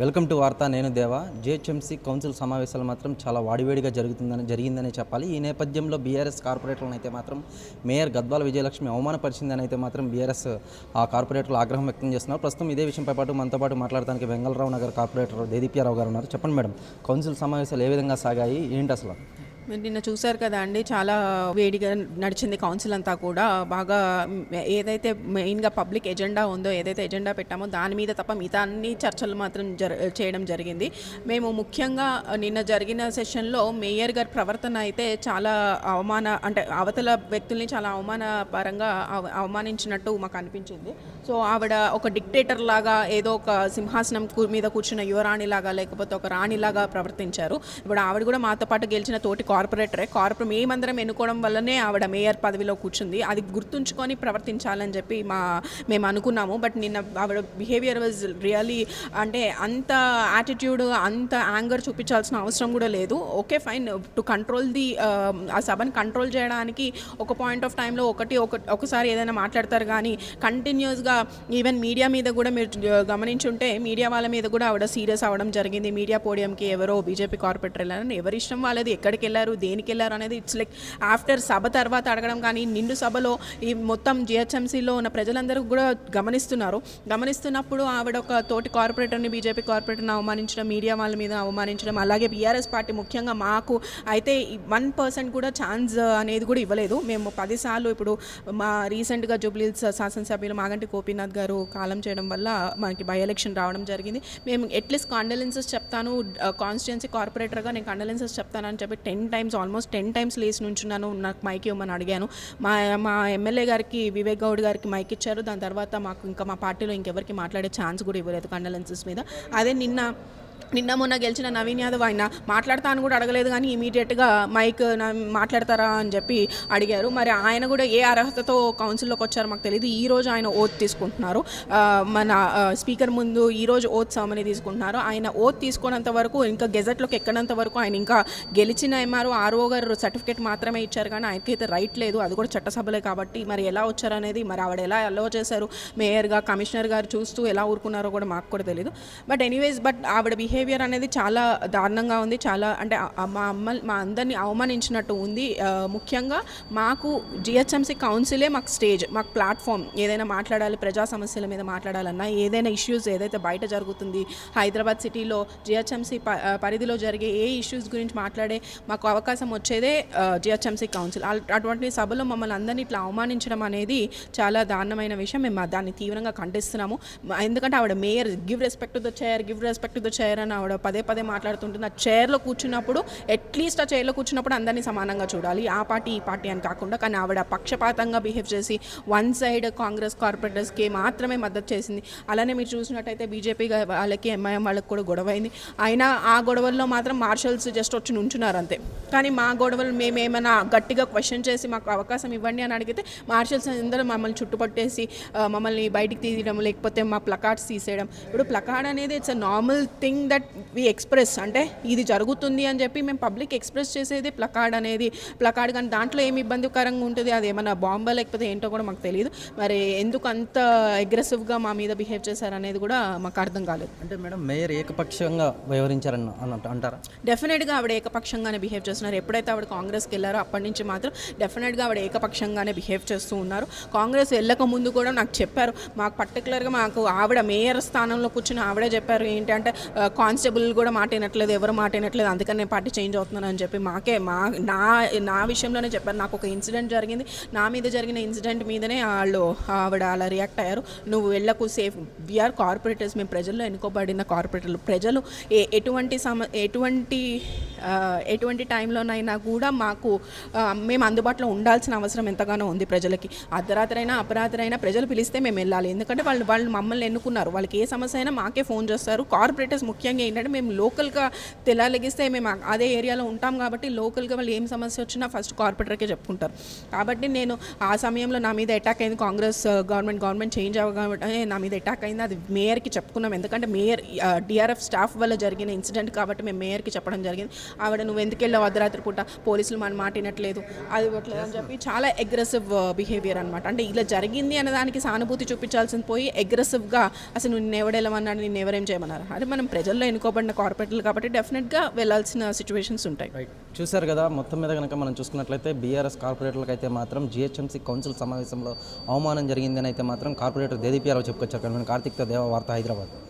Welcome to వార్త నేను దేవా. జిహెచ్ఎంసీ కౌన్సిల్ సమావేశాలు మాత్రం చాలా వాడివేడిగా జరుగుతుందని జరిగిందని చెప్పాలి. ఈ నేపథ్యంలో బీఆర్ఎస్ కార్పొరేటర్లను అయితే మాత్రం మేయర్ గద్వాల విజయలక్ష్మి అవమానపరిచిందని అయితే మాత్రం బీఆర్ఎస్ ఆ కార్పొరేటర్లు ఆగ్రహం వ్యక్తం చేస్తున్నారు. ప్రస్తుతం ఇదే విషయంపై పాటు మనతో పాటు మాట్లాడడానికి వెంగళరావు నగర్ కార్పొరేటర్ దేదీప్యారావు గారు ఉన్నారు. చెప్పండి మేడం కౌన్సిల్ సమావేశాలు ఏ విధంగా సాగాయి? ఏంటి అసలు? మీరు నిన్న చూశారు కదా అండి చాలా వేడిగా నడిచింది కౌన్సిల్ అంతా కూడా. బాగా ఏదైతే మెయిన్గా పబ్లిక్ ఎజెండా ఉందో ఏదైతే ఎజెండా పెట్టామో దాని మీద తప్ప మిగతా అన్ని చర్చలు మాత్రం జర చేయడం జరిగింది. మేము ముఖ్యంగా నిన్న జరిగిన సెషన్లో మేయర్ గారి ప్రవర్తన అయితే చాలా అవమాన అంటే అవతల వ్యక్తుల్ని చాలా అవమానపరంగా అవ- అవమానించినట్టు మాకు అనిపించింది. సో ఆవిడ ఒక డిక్టేటర్ లాగా ఏదో ఒక సింహాసనం మీద కూర్చున్న యువరాణి లాగా లేకపోతే ఒక రాణిలాగా ప్రవర్తించారు. ఇప్పుడు ఆవిడ కూడా మాతో పాటు గెలిచిన తోటి కార్పొరేటరే కార్పొరేట్ మేమందరం ఎన్నుకోవడం వల్లనే ఆవిడ మేయర్ పదవిలో కూర్చుంది. అది గుర్తుంచుకొని ప్రవర్తించాలని చెప్పి మా మేము అనుకున్నాము. బట్ నిన్న ఆవిడ బిహేవియర్ వాజ్ రియలీ అంటే అంత యాటిట్యూడ్ అంత యాంగర్ చూపించాల్సిన అవసరం కూడా లేదు. Okay fine to control the uh సభని కంట్రోల్ చేయడానికి ఒక పాయింట్ ఆఫ్ టైంలో ఒకటి ఒక ఒకసారి ఏదైనా మాట్లాడతారు కానీ కంటిన్యూస్గా ఈవెన్ మీడియా మీద కూడా మీరు గమనించుంటే మీడియా వాళ్ళ మీద కూడా ఆవిడ సీరియస్ అవ్వడం జరిగింది. మీడియా పోడియంకి ఎవరో బీజేపీ కార్పొరేటర్ వెళ్ళారని ఎవరి ఇష్టం వాళ్ళది ఎక్కడికి వెళ్ళారు దేనికి వెళ్ళారు అనేది ఇట్స్ లైక్ ఆఫ్టర్ సభ తర్వాత అడగడం కానీ నిండు సభలో ఈ మొత్తం జిహెచ్ఎంసీలో ఉన్న ప్రజలందరూ కూడా గమనిస్తున్నారు. గమనిస్తున్నప్పుడు ఆవిడ ఒక తోటి కార్పొరేటర్ని బీజేపీ కార్పొరేటర్ని అవమానించడం మీడియా వాళ్ళ మీద అవమానించడం అలాగే బీఆర్ఎస్ పార్టీ ముఖ్యంగా మాకు అయితే వన్ పర్సెంట్ కూడా ఛాన్స్ అనేది కూడా ఇవ్వలేదు. మేము పదిసార్లు ఇప్పుడు మా రీసెంట్గా జూబ్లీస్ శాసనసభ్యులు మాగంటి గోపీనాథ్ గారు కాలం చేయడం వల్ల మనకి బై ఎలక్షన్ రావడం జరిగింది. మేము అట్లీస్ట్ కాండలెన్సెస్ చెప్తాను. కాన్స్టిట్యున్సీ కార్పొరేటర్గా నేను కాండలెన్సెస్ చెప్తానని చెప్పి ten times almost ten times లేచి నుంచున్నాను. నాకు మైక్ ఇవ్వమని అడిగాను. మా మా ఎమ్మెల్యే గారికి వివేక్ గౌడ్ గారికి మైక్ ఇచ్చారు. దాని తర్వాత మాకు ఇంకా మా పార్టీలో ఇంకెవరికి మాట్లాడే ఛాన్స్ కూడా ఇవ్వలేదు కండలెన్సెస్ మీద. అదే నిన్న నిన్న మొన్న గెలిచిన నవీన్ యాదవ్ ఆయన మాట్లాడతా అని కూడా అడగలేదు కానీ ఇమీడియట్గా మైక్ మాట్లాడతారా అని చెప్పి అడిగారు. మరి ఆయన కూడా ఏ అర్హతతో కౌన్సిల్లోకి వచ్చారో మాకు తెలియదు ఈ రోజు ఆయన ఓత్ తీసుకుంటున్నారు. మన స్పీకర్ ముందు ఈరోజు ఓత్ సామని తీసుకుంటున్నారు. ఆయన ఓత్ తీసుకున్నంత వరకు ఇంకా గెజెట్లోకి ఎక్కడంత వరకు ఆయన ఇంకా గెలిచిన ఎంఆర్ఓ ఆర్ఓ గారు సర్టిఫికేట్ మాత్రమే ఇచ్చారు కానీ ఆయనకైతే రైట్ లేదు. అది కూడా చట్టసభలే కాబట్టి మరి ఎలా వచ్చారనేది మరి ఆవిడ ఎలా అలో చేశారు? మేయర్గా కమిషనర్ గారు చూస్తూ ఎలా ఊరుకున్నారో కూడా మాకు కూడా తెలియదు బట్ ఎనీవేస్ బట్ ఆవిడ బిహేవియర్ అనేది చాలా దారుణంగా ఉంది. చాలా అంటే మా అమ్మ మా అందరినీ అవమానించినట్టు ఉంది. ముఖ్యంగా మాకు జిహెచ్ఎంసీ కౌన్సిలే మాకు స్టేజ్ మాకు ప్లాట్ఫామ్. ఏదైనా మాట్లాడాలి ప్రజా సమస్యల మీద మాట్లాడాలన్నా ఏదైనా ఇష్యూస్ ఏదైతే బయట జరుగుతుంది హైదరాబాద్ సిటీలో జిహెచ్ఎంసీ ప- పరిధిలో జరిగే ఏ ఇష్యూస్ గురించి మాట్లాడే మాకు అవకాశం వచ్చేదే జిహెచ్ఎంసీ కౌన్సిల్. అటువంటి సభలో మమ్మల్ని అందరినీ ఇట్లా అవమానించడం అనేది చాలా దారుణమైన విషయం. మేము దాన్ని తీవ్రంగా ఖండిస్తున్నాము. ఎందుకంటే ఆవిడ mayor give respect to the chair give respect to the chair అని ఆవిడ పదే పదే మాట్లాడుతుంటుంది. ఆ చైర్లో కూర్చున్నప్పుడు అట్లీస్ట్ ఆ చైర్లో కూర్చున్నప్పుడు అందరినీ సమానంగా చూడాలి. ఆ పార్టీ ఈ పార్టీ అని కాకుండా. కానీ ఆవిడ పక్షపాతంగా బిహేవ్ చేసి వన్ సైడ్ కాంగ్రెస్ కార్పొరేటర్స్కి మాత్రమే మద్దతు చేసింది. అలానే మీరు చూసినట్టయితే బీజేపీ వాళ్ళకి ఎంఐఎం వాళ్ళకి కూడా గొడవ అయింది. అయినా ఆ గొడవల్లో మాత్రం మార్షల్స్ జస్ట్ వచ్చి నుంచున్నారు అంతే. కానీ మా గొడవలు మేమేమైనా గట్టిగా క్వశ్చన్ చేసి మాకు అవకాశం ఇవ్వండి అని అడిగితే మార్షల్స్ అందరూ మమ్మల్ని చుట్టుపట్టేసి మమ్మల్ని బయటికి తీయడం లేకపోతే మా ప్లకార్డ్స్ తీసేయడం. ఇప్పుడు ప్లకార్డ్ అనేది it's a normal thing that we express అంటే ఇది జరుగుతుంది అని చెప్పి మేము పబ్లిక్ ఎక్స్ప్రెస్ చేసేది ప్లకార్డ్ అనేది. ప్లకార్డ్ కానీ దాంట్లో ఏమి ఇబ్బందికరంగా ఉంటుంది? అది ఏమైనా బాంబా లేకపోతే ఏంటో కూడా మాకు తెలియదు మరి ఎందుకు అంత అగ్రెసివ్గా మా మీద బిహేవ్ చేశారనేది కూడా మాకు అర్థం కాలేదు. అంటే మేడం మేయర్ ఏకపక్షంగా వ్యవహరించారని అన్నట్టు అంటారా? డెఫినెట్గా ఆవిడ ఏకపక్షంగానే బిహేవ్ చేస్తున్నారు. ఎప్పుడైతే ఆవిడ కాంగ్రెస్కి వెళ్ళారో అప్పటి నుంచి మాత్రం డెఫినెట్గా ఆవిడ ఏకపక్షంగానే బిహేవ్ చేస్తూ ఉన్నారు. కాంగ్రెస్ వెళ్ళక ముందు కూడా నాకు చెప్పారు. మాకు పర్టికులర్గా మాకు ఆవిడ మేయర్ స్థానంలో కూర్చుని ఆవిడే చెప్పారు. ఏంటంటే కానిస్టేబుల్ కూడా మాట వినట్లేదు ఎవరు మాట వినట్లేదు అందుకని నేను పార్టీ చేంజ్ అవుతున్నాను అని చెప్పి మాకే మా నా నా విషయంలోనే చెప్పారు. నాకు ఒక ఇన్సిడెంట్ జరిగింది. నా మీద జరిగిన ఇన్సిడెంట్ మీదనే వాళ్ళు ఆవిడ అలా రియాక్ట్ అయ్యారు. నువ్వు వెళ్ళకు సేఫ్ వీఆర్ కార్పొరేటర్స్ మేము ప్రజల్లో ఎన్నుకోబడిన కార్పొరేటర్లు ప్రజలు ఏ- ఎటువంటి సమ ఎటువంటి ఎటువంటి టైంలోనైనా కూడా మాకు మేము అందుబాటులో ఉండాల్సిన అవసరం ఎంతగానో ఉంది ప్రజలకి. అర్ధరాత్రైనా అపరాత్రైనా ప్రజలు పిలిస్తే మేము వెళ్ళాలి. ఎందుకంటే వాళ్ళు వాళ్ళు మమ్మల్ని ఎన్నుకున్నారు. వాళ్ళకి ఏ సమస్య అయినా మాకే ఫోన్ చేస్తారు. కార్పొరేటర్స్ ముఖ్యంగా ముఖ్యంగా ఏంటంటే మేము లోకల్గా తెలాలగిస్తే మేము అదే ఏరియాలో ఉంటాం కాబట్టి లోకల్గా వాళ్ళు ఏం సమస్య వచ్చినా ఫస్ట్ కార్పొరేటర్కే చెప్పుకుంటారు. కాబట్టి నేను ఆ సమయంలో నా మీద అటాక్ అయింది కాంగ్రెస్ గవర్నమెంట్ గవర్నమెంట్ చేంజ్ అవ్వగానే నా మీద అటాక్ అయింది. అది మేయర్కి చెప్పుకున్నాం. ఎందుకంటే మేయర్ డిఆర్ఎఫ్ స్టాఫ్ వల్ల జరిగిన ఇన్సిడెంట్ కాబట్టి మేము మేయర్కి చెప్పడం జరిగింది. ఆవిడ నువ్వు ఎందుకు వెళ్ళావు అర్ధరాత్రి పూట? పోలీసులు మన మాట వినట్లేదు. అది ఇవ్వట్లేదు అని చెప్పి చాలా అగ్రెసివ్ బిహేవియర్ అనమాట అంటే ఇలా జరిగింది అనే దానికి సానుభూతి చూపించాల్సింది పోయి అగ్రెసివ్గా అసలు నువ్వు నిన్ను ఎవడెళ్ళమన్నాడు నిన్ను ఎవరేం చేయమన్నారు? అదే మనం ప్రజల్లో ఎన్నుకోబడిన కార్పొరేటర్లు కాబట్టి డెఫినెట్గా వెళ్ళాల్సిన సిచ్యువేషన్స్ ఉంటాయి. చూశారు కదా మొత్తం మీద కనుక మనం చూసుకున్నట్లయితే బీఆర్ఎస్ కార్పొరేటర్లకు అయితే మాత్రం జిహెచ్ఎంసీ కౌన్సిల్ సమావేశంలో అవమానం జరిగిందని అయితే మాత్రం కార్పొరేటర్ దేదీపీఆర్ఓ చెప్పుకొచ్చారు. కార్తీక్తో దేవ వార్త హైదరాబాద్.